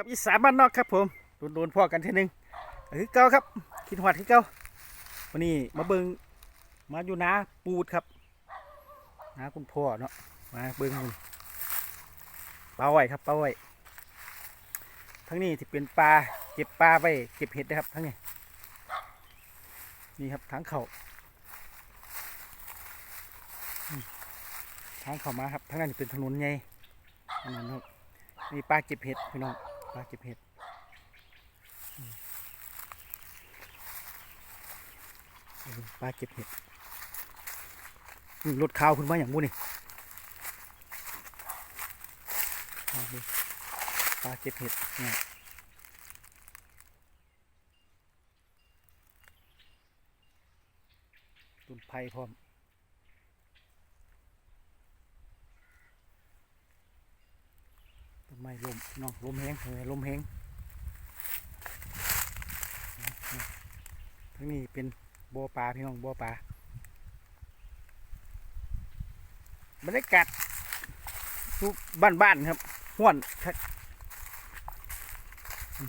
กับอีสานบ้านนอกครับผมโดนๆพ่อกันทีหนึงคือเก่าครับคิดหอดคือเก่าวันนี้มาเบิงมาอยู่นาปูดครับนาคุณพ่อเนาะมาเบิงมันปลาไหวครับปลาไหวทั้งนี้ที่เป็นปลาเก็บปลาไว้เก็บเห็ดนะครับทั้งนี้นี่ครับทั้งเขาทางเขามาครับทั้งนั้นเป็นถนนใหญ่ถนนครับนี่ปลาเก็บเห็ดพี่น้องาเก็บเห็ดปลาเก็บเห็ดรถข้าวคุณมาอย่างมู้นี่เอาดูปลาเก็บเห็ดเนี่ยต้นไผ่พร้อม ต้น ไม้ลมน้องลมแห้งเออลมแห้งทั้งนี้เป็นบ่อปลาพี่น้องบ่อปลาบรรยากาศทุบ้านบ้านๆครับห้วน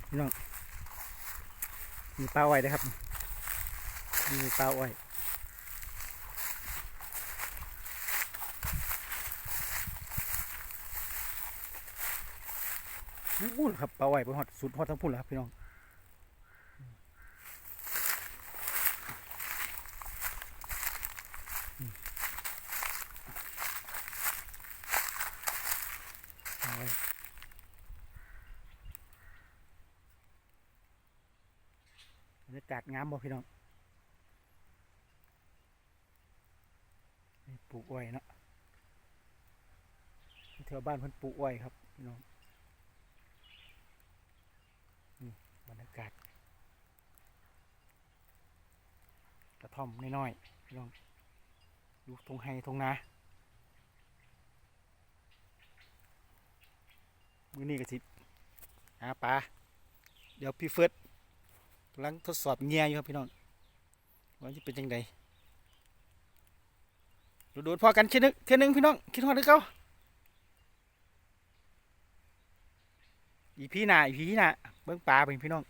พี่น้องมีปลาไว้นะครับมีปลาไว้ พูดครับปลาไหว้ไปหอดสุดหอดทั้งพุ่นแล้วครับพี่น้องบรรยากาศงามบ่พี่น้องปลูกอ้อยเนาะแถวบ้านเพิ่นปลูกอ้อยครับพี่น้อง บรรยากาศกระท่อมน้อยๆพี่น้องอยู่ตรงไฮตรงนามือนี้ก็สิหาปลาเดี๋ยวพี่เฟิร์สกำลังทดสอบเงียอยู่ครับพี่น้องว่าจะเป็นยังไงโดดๆพอกันเช่นนึงเท่นึงพี่น้องคิดฮอดหรือเก่า อีพี่หน้าอีพี่หน้าเบิ้งปลาเป็นพี่น้อง